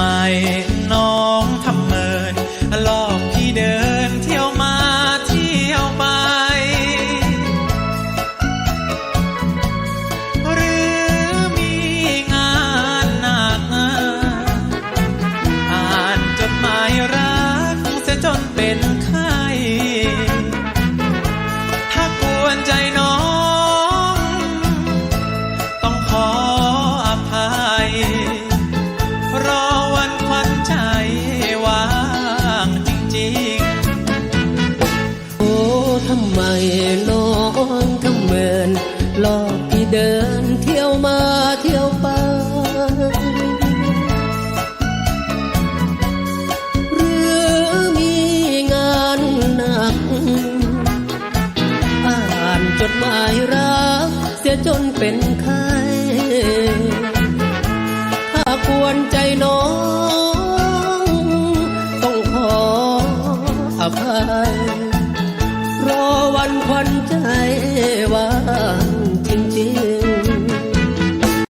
ไไมน้องทำเหมินหลอกพี่เดินเที่ยวมาเที่ยวไปหรือมีงานหนัก อ่านจดหมายรัก เสียจนเป็นไข้ถ้ากวนใจน้อง ต้องขออภัย อนควันใจว่า